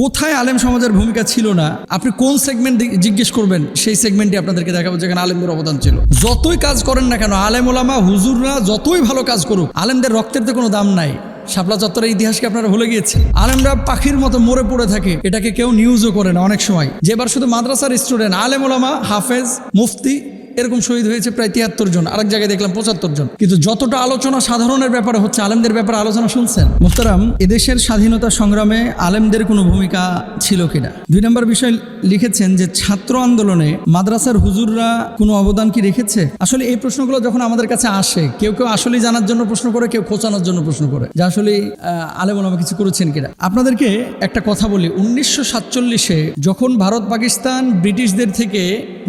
কোথায় আলেম সমাজের ভূমিকা ছিল না? আপনি কোন সেগমেন্ট জিজ্ঞেস করবেন, সেই সেগমেন্টে আপনাদেরকে দেখাবো যেখানে আলেমদের অবদান ছিল। যতই কাজ করেন না কেন, আলেম ওলামা, হুজুররা যতই ভালো কাজ করুক, আলেমদের রক্তের তো কোনো দাম নাই। শাপলা চত্বরের ইতিহাসকে আপনারা ভুলে গিয়েছেন? আলেমরা পাখির মতো মরে পড়ে থাকে, এটাকে কেউ নিউজও করে না অনেক সময়। যে এবার শুধু মাদ্রাসার স্টুডেন্ট আলেম ওলামা, হাফেজ, মুফতি এরকম শহীদ হয়েছে প্রায় তিয়াত্তর জন, আরেক জায়গায় দেখলাম পঁচাত্তর জন। কিন্তু যতটা আলোচনা সাধারণের ব্যাপারে হচ্ছে, আলেমদের ব্যাপারে আলোচনা শুনছেন? মুস্তারাম এদেশের স্বাধীনতা সংগ্রামে আলেমদের কোনো ভূমিকা ছিল কিনা? দুই নম্বর বিষয় লিখেছেন যে, ছাত্র আন্দোলনে মাদ্রাসার হুজুররা কোনো অবদান কি রেখেছে? আসলে এই প্রশ্নগুলো যখন আমাদের কাছে আসে, কেউ কেউ আসলে জানার জন্য প্রশ্ন করে, কেউ খোঁচানোর জন্য প্রশ্ন করে যে আসলে আলেম ওলামা কিছু করেছেন কিনা? আপনাদেরকে একটা কথা বলি, উনিশশো সাতচল্লিশে যখন ভারত পাকিস্তান ব্রিটিশদের থেকে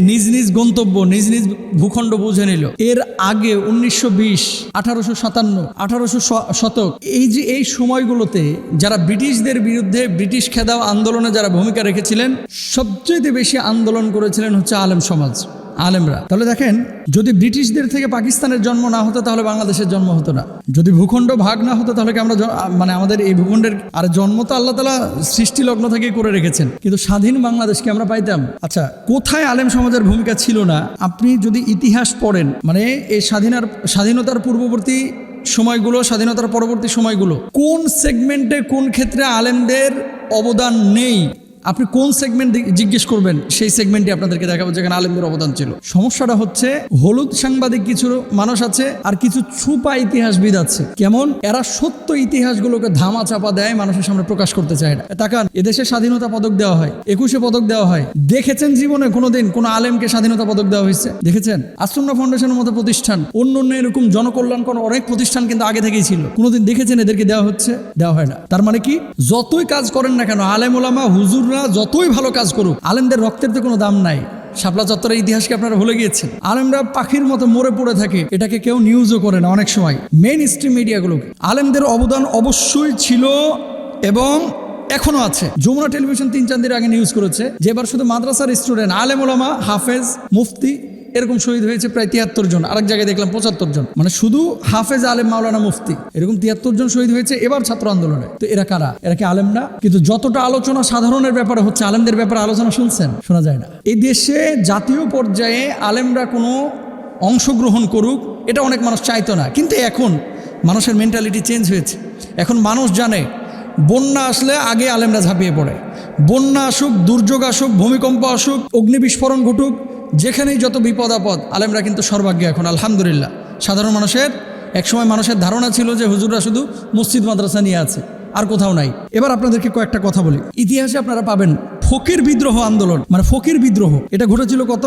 নিজ নিজ গন্তব্য নিজ নিজ ভূখণ্ড বুঝে নিল। এর আগে উনিশশো বিশ, আঠারোশো সাতান্ন, আঠারোশো শতক, এই যে এই সময়গুলোতে যারা ব্রিটিশদের বিরুদ্ধে ব্রিটিশ খেদাও আন্দোলনে যারা ভূমিকা রেখেছিলেন সবচেয়ে বেশি আন্দোলন করেছিলেন হচ্ছে আলেম সমাজ। আলেমরা। তাহলে দেখেন, যদি ব্রিটিশদের থেকে পাকিস্তানের জন্ম না হতো, তাহলে বাংলাদেশের জন্ম হতো না। যদি ভূখণ্ড ভাগ না হতো, তাহলে কি আমরা মানে আমাদের এই ভূখণ্ডের আর জন্ম তো আল্লাহ তালা সৃষ্টি লগ্ন থেকেই করে রেখেছেন। কিন্তু স্বাধীন বাংলাদেশকে আমরা পাইতাম? আচ্ছা কোথায় আলেম সমাজের ভূমিকা ছিল না? আপনি যদি ইতিহাস পড়েন মানে এই স্বাধীনার স্বাধীনতার পূর্ববর্তী সময়গুলো, স্বাধীনতার পরবর্তী সময়গুলো, কোন সেগমেন্টে কোন ক্ষেত্রে আলেমদের অবদান নেই? আপনি কোন সেগমেন্ট জিজ্ঞেস করবেন, সেই সেগমেন্টে আপনাদেরকে দেখাবো যেখানে আলেমদের অবদান ছিল। সমস্যাটা হচ্ছে, হলুদ সাংবাদিক কিছু মানুষ আছে আর কিছু ছুপা ইতিহাসবিদ আছে। কেমন? এরা সত্য ইতিহাসগুলোকে ধামা চাপা দেয়, মানুষের সামনে প্রকাশ করতে চায় না। তাকান, এদেশে স্বাধীনতা পদক দেওয়া হয়, একুশে পদক দেওয়া হয়। দেখেছেন জীবনে কোনোদিন কোনো আলেমকে স্বাধীনতা পদক দেওয়া হয়েছে? দেখেছেন? আশ্রমনা ফাউন্ডেশনের মতো প্রতিষ্ঠান। অন্য অন্য এরকম জনকল্যাণকর অনেক প্রতিষ্ঠান কিন্তু আগে থেকেই ছিল। কোনোদিন দেখেছেন এদেরকে দেওয়া হচ্ছে? দেওয়া হয় না। তার মানে কি? যতই কাজ করেন না কেন আলেম ওলামা হুজুররা যতই ভালো কাজ করুক, আলেমদের রক্তের তো কোনো দাম নাই। শাপলা চত্বরের ইতিহাসকে আপনারা ভুলে গিয়েছেন। আলেমরা পাখির মতো মরে পড়ে থাকে, এটাকে কেউ নিউজও করে না অনেক সময়। মেন স্ট্রিম মিডিয়াগুলোকে আলেমদের অবদান অবশ্যই ছিল এবং এখনও আছে। যমুনা টেলিভিশন তিন চার দিন আগে নিউজ করেছে, যে এবার শুধু মাদ্রাসার স্টুডেন্ট আলেম ওলামা হাফেজ, মুফতি এরকম শহীদ হয়েছে প্রায় তিয়াত্তর জন। আরেক জায়গায় দেখলাম পঁচাত্তর জন। মানে শুধু হাফেজ আলেম মাওলানা মুফতি। এরকম তিয়াত্তর জন শহীদ হয়েছে এবার ছাত্র আন্দোলনে। তো এরা কারা? এরা কি আলেম না? কিন্তু যতটা আলোচনা সাধারণের ব্যাপারে হচ্ছে, আলেমদের ব্যাপারে আলোচনা শুনছেন, শোনা যায় না। এই দেশে জাতীয় পর্যায়ে আলেমরা কোনো অংশগ্রহণ করুক, এটা অনেক মানুষ চাইতো না। কিন্তু এখন মানুষের মেন্টালিটি চেঞ্জ হয়েছে। এখন মানুষ জানে, বন্যা আসলে আগে আলেমরা ঝাঁপিয়ে পড়ে। বন্যা আসুক, দুর্যোগ আসুক, ভূমিকম্প আসুক অগ্নি বিস্ফোরণ ঘটুক যেখানেই যত বিপদ আপদ, আলেমরা কিন্তু সর্বাগ্য এখন, আলহামদুলিল্লাহ। সাধারণ মানুষের, একসময় মানুষের ধারণা ছিল যে হুজুররা শুধু মসজিদ মাদ্রাসা নিয়ে আছে, আর কোথাও নাই। এবার আপনাদেরকে কয়েকটা কথা বলি। ইতিহাসে আপনারা পাবেন ফকির বিদ্রোহ আন্দোলন। মানে ফকির বিদ্রোহ। এটা ঘটেছিল কত?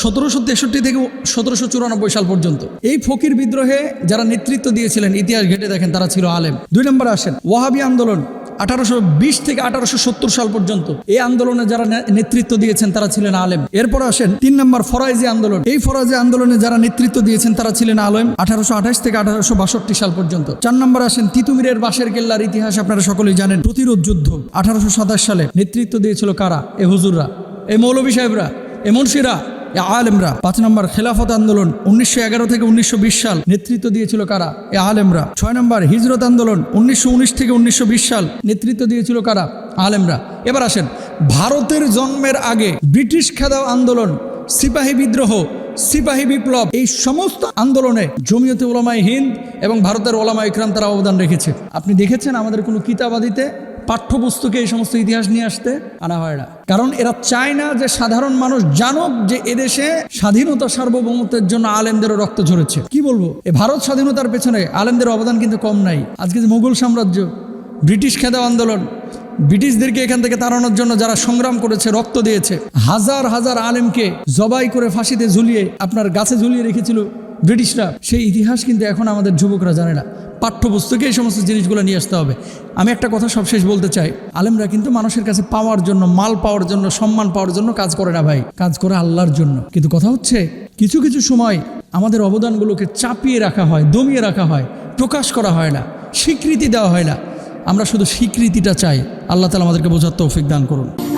সতেরোশো তেষট্টি থেকে সতেরোশো চুরানব্বই সাল পর্যন্ত। এই ফকির বিদ্রোহে যারা নেতৃত্ব দিয়েছিলেন, ইতিহাস ঘেটে দেখেন, তারা ছিল আলেম। দুই নম্বর আসেন, ওয়াহাবি আন্দোলন। আঠারোশো বিশ থেকে আঠারোশো সত্তর সাল পর্যন্ত এই আন্দোলনে যারা নেতৃত্ব দিয়েছেন, তারা ছিলেন আলেম। এরপর আসেন তিন নম্বর ফরাইজি আন্দোলন। এই ফরাইজি আন্দোলনে যারা নেতৃত্ব দিয়েছেন, তারা ছিলেন আলেম আঠারোশো আঠাশ থেকে আঠারোশো বাষট্টি সাল পর্যন্ত। চার নম্বর আসেন তিতুমিরের বাঁশের কেল্লার ইতিহাস আপনারা সকলেই জানেন, প্রতিরোধ যুদ্ধ। আঠারোশো সাতাশ সালে নেতৃত্ব দিয়েছিল কারা? এ হুজুররা, এ মৌলভী সাহেবরা, এ মুন্সিরা। এ আলেমরা। পাঁচ নম্বর, খেলাফত আন্দোলন, উনিশশো এগারো থেকে উনিশশো বিশ সাল। নেতৃত্ব দিয়েছিল কারা? এ আলেমরা। ছয় নম্বর, হিজরত আন্দোলন, উনিশশো উনিশ থেকে উনিশশো বিশ সাল। নেতৃত্ব দিয়েছিল কারা? আলেমরা। এবার আসেন, ভারতের জন্মের আগে ব্রিটিশ খেদাও আন্দোলন, সিপাহী বিদ্রোহ, সিপাহী বিপ্লব, এই সমস্ত আন্দোলনে জমিয়তে ওলামাই হিন্দ এবং ভারতের ওলামা ইকরাম তারা অবদান রেখেছে। আপনি দেখেছেন আমাদের কোনো কিতাবাদিতে পাঠ্যপুস্তকে এই সমস্ত ইতিহাস নিয়ে আসতে? আনা হয় না। কারণ এরা চায় না যে সাধারণ মানুষ জানুক যে এদেশে স্বাধীনতা সার্বভৌমত্বের জন্য আলেমদেরও রক্ত ঝরেছে। কি বলব? এ ভারত স্বাধীনতার পেছনে আলেমদের অবদান কিন্তু কম নাই। আজকে যে মুঘল সাম্রাজ্য, ব্রিটিশ খেদাও আন্দোলন, ব্রিটিশদেরকে এখান থেকে তাড়ানোর জন্য যারা সংগ্রাম করেছে, রক্ত দিয়েছে, হাজার হাজার আলেমকে জবাই করে ফাঁসিতে ঝুলিয়ে আপনার গাছে ঝুলিয়ে রেখেছিল ব্রিটিশরা, সেই ইতিহাস কিন্তু এখন আমাদের যুবকরা জানে না। পাঠ্যপুস্তকে এই সমস্ত জিনিসগুলো নিয়ে আসতে হবে। আমি একটা কথা সবশেষ বলতে চাই। আলেমরা কিন্তু মানুষের কাছে পাওয়ার জন্য, মাল পাওয়ার জন্য, সম্মান পাওয়ার জন্য কাজ করে না ভাই। কাজ করে আল্লাহর জন্য। কিন্তু কথা হচ্ছে, কিছু কিছু সময় আমাদের অবদানগুলোকে চাপিয়ে রাখা হয়, দমিয়ে রাখা হয়, প্রকাশ করা হয় না, স্বীকৃতি দেওয়া হয় না। আমরা শুধু স্বীকৃতিটা চাই। আল্লাহ তালা আমাদেরকে বোঝার তৌফিক দান করুন।